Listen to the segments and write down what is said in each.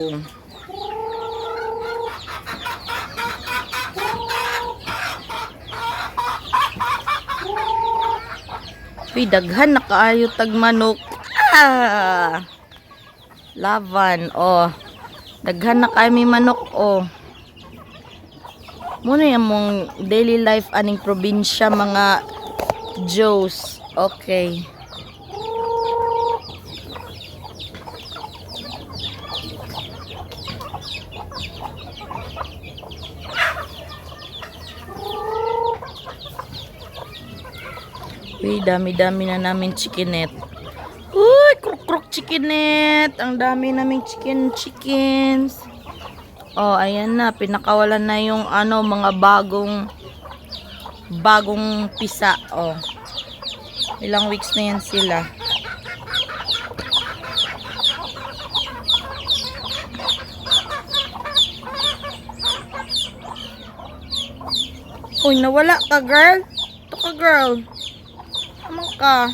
Uy, daghan na kaayo tag manok. Ah! Lavan, oh. Daghan na may manok, oh. Muna yung mong daily life aning probinsya, mga Joes. Okay. Uy, dami-dami na namin chickenet. Uy, kruk-kruk chickenet. Ang dami naming chicken chickens. Oh, ayan na. Pinakawalan na yung ano, mga bagong bagong pisa. Oh. Ilang weeks na yan sila. Uy, nawala ka, girl. Ito ka, girl. Ka?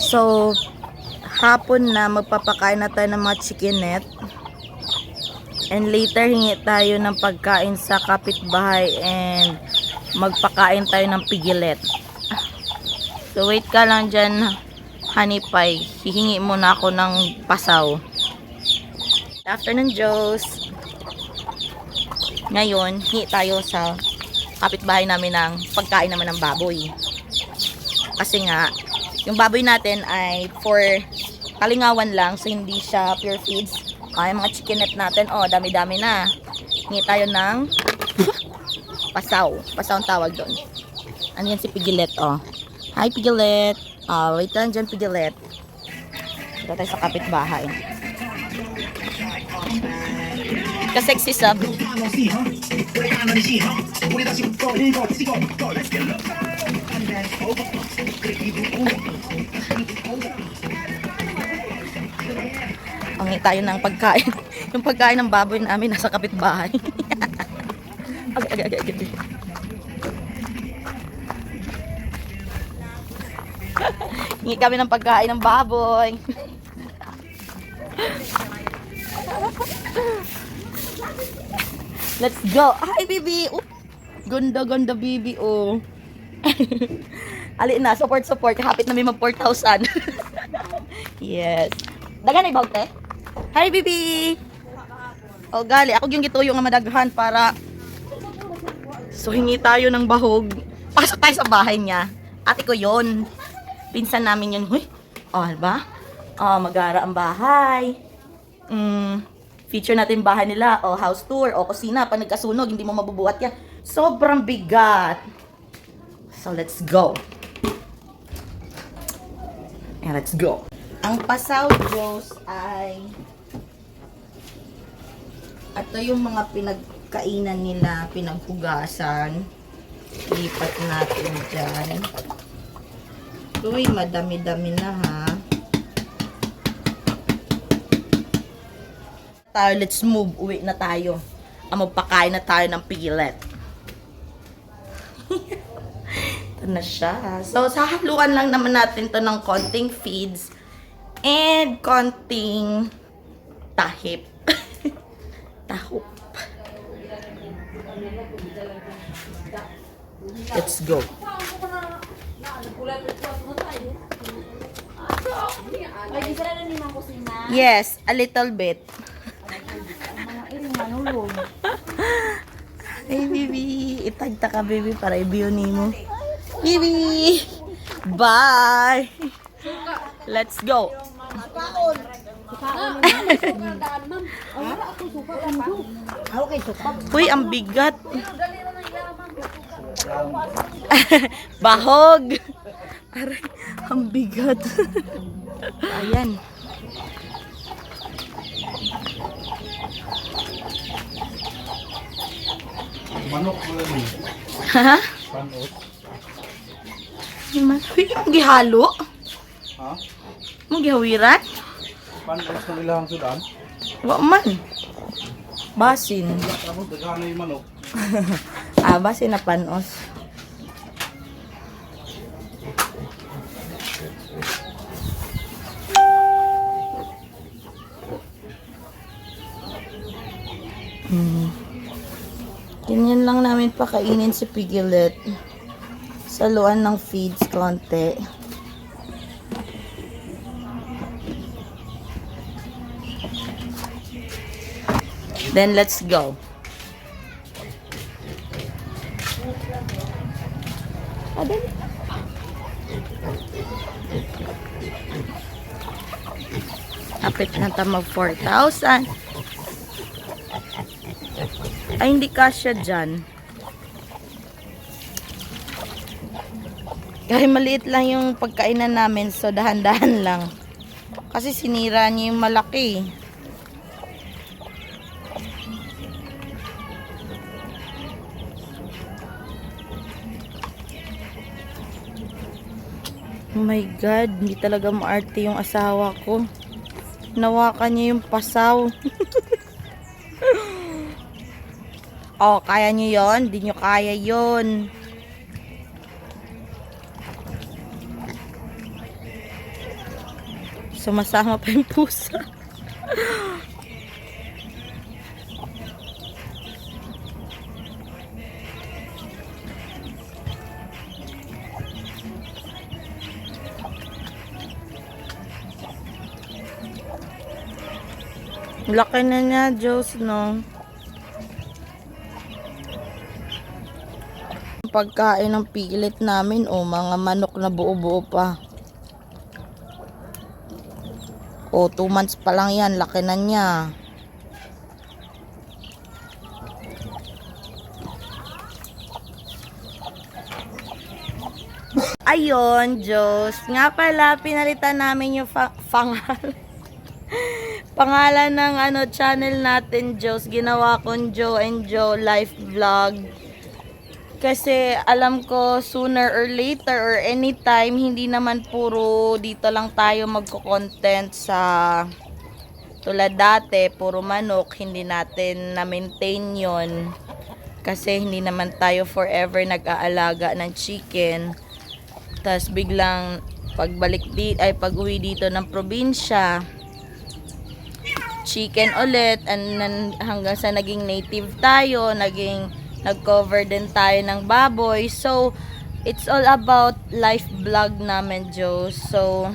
So, hapon na magpapakain na tayo ng mga chickenette. And later, hingi tayo ng pagkain sa kapitbahay and magpakain tayo ng pigilet. So, wait ka lang dyan, honey pie. Hihingi muna ako ng pasaw. Good afternoon, Joes. Ngayon, hingi tayo sa kapitbahay namin ng pagkain naman ng baboy. Kasi nga, yung baboy natin ay for kalingawan lang, so hindi siya pure feeds. Ay, mga chickenette natin, oh, dami-dami na. Hingi tayo ng pasaw. Pasaw ang tawag doon. Ano yan si Pigilet, oh. Hi, Pigilet. Oh, wait lang dyan, Pigilet. Dito tayo sa kapitbahay. Ka-sexy sub. Pangi tayo ng pagkain. yung pagkain ng baboy namin nasa kapitbahay. agad, agad, agad, Hingi kami ng pagkain ng baboy. Let's go. Hi, baby. Oh, ganda, ganda, baby. Oh. Ali na, support, support. Hapit na may mag 4,000. yes. Dagan na ibaw, te. Hi, baby. Oh, gali. Ako yung gituyo nga madaghan para So, hingi tayo ng bahog. Pasok tayo sa bahay niya. Ate ko yon Pinsan namin yun. Huy, oh, ba? Oh, magara ang bahay. Mm, feature natin bahay nila. O, house tour. O, kusina. Pag nagkasunog, hindi mo mabubuhat yan. Sobrang bigat. So, let's go. And let's go. Ang pasaw, Diyos, ay ito yung mga pinagkainan nila, pinaghugasan. Lipat natin dyan. Uy, madami-dami na ha. Tayo, let's move. Uwi na tayo. Ang magpakain na tayo ng pigilet. Ito na siya. So, sahaluan lang naman natin to ng konting feeds and konting tahip. Tahop. Let's go. Yes, a little bit. Hey, baby. Itagta ka, baby, para i-view ni mo. Baby! Bye! Let's go. Uy, ang bigat. Bahog. Aray, ang bigat. Ayan. Manok mo lang. Ha? Panot. Uy, ang gihalo. Ha? Ang gihawiran. Panos ng ilang sudan? Wa man. Basin. Ah, basin na panos. Hmm. Ganyan lang namin pakainin si Piglet. Saluan ng feeds konti. Then let's go. Ah, dali. Kapit na ta mag 4,000. Ay, hindi kasya dyan. Kahit maliit lang yung pagkainan namin, so dahan-dahan lang. Kasi sinira niya yung malaki. Oh my God, hindi talaga maarte yung asawa ko. Nawakan niya yung pasaw. oh, kaya niyo yon? Hindi niyo kaya yon. Sumasama pa yung pusa. Laki na niya, Diyos, no? Pagkain ng pilit namin, o mga manok na buo-buo pa. O, two months pa lang yan, laki na niya. Ayun, Diyos. Nga pala, pinalitan namin yung fa- fangal. Pangalan ng ano channel natin, Joes. Ginawa kong Joe and Joe life vlog. Kasi alam ko sooner or later or anytime, hindi naman puro dito lang tayo magko-content sa tulad dati, puro manok, hindi natin na-maintain yon Kasi hindi naman tayo forever nag-aalaga ng chicken. Tapos biglang pagbalik di ay pag-uwi dito ng probinsya, chicken ulit and nan- hanggang sa naging native tayo, naging nag-cover din tayo ng baboy. So, it's all about life vlog namin, Joe. So,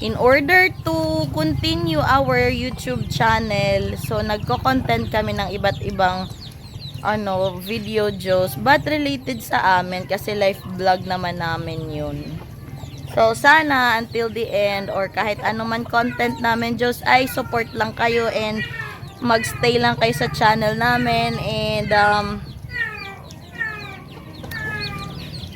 in order to continue our YouTube channel, so nagko-content kami ng iba't ibang ano, video Joes, but related sa amin kasi life vlog naman namin yun. So, sana until the end or kahit ano man content namin, Diyos, ay support lang kayo and magstay lang kayo sa channel namin and um,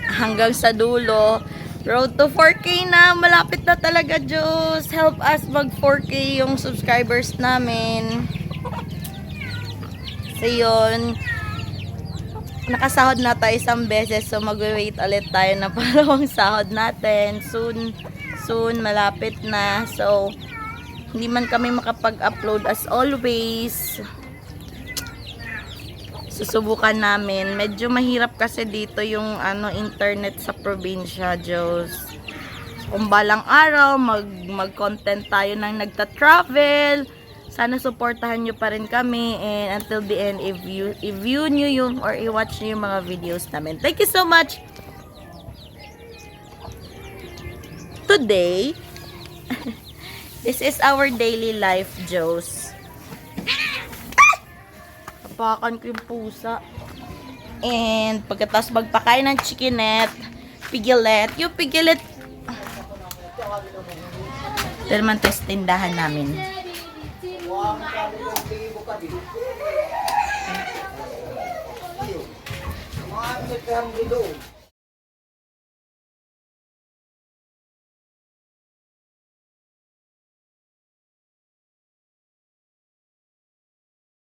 hanggang sa dulo. Road to 4K na. Malapit na talaga, Diyos. Help us mag 4K yung subscribers namin. So, yun nakasahod na tayo isang beses so magwe-wait ulit tayo na pangalawang sahod natin. Soon soon malapit na. So hindi man kami makapag-upload as always. Susubukan namin. Medyo mahirap kasi dito yung ano internet sa probinsya Diyos. Kung balang araw mag mag-content tayo ng nagta-travel sana supportahan nyo pa rin kami and until the end if you if you nyo yung or i-watch nyo yung mga videos namin. Thank you so much! Today this is our daily life Joes kapakan ko yung pusa. And pagkatapos magpakain ng chickenette pigilet. Yung pigilet ito naman to is tindahan namin Mga ano,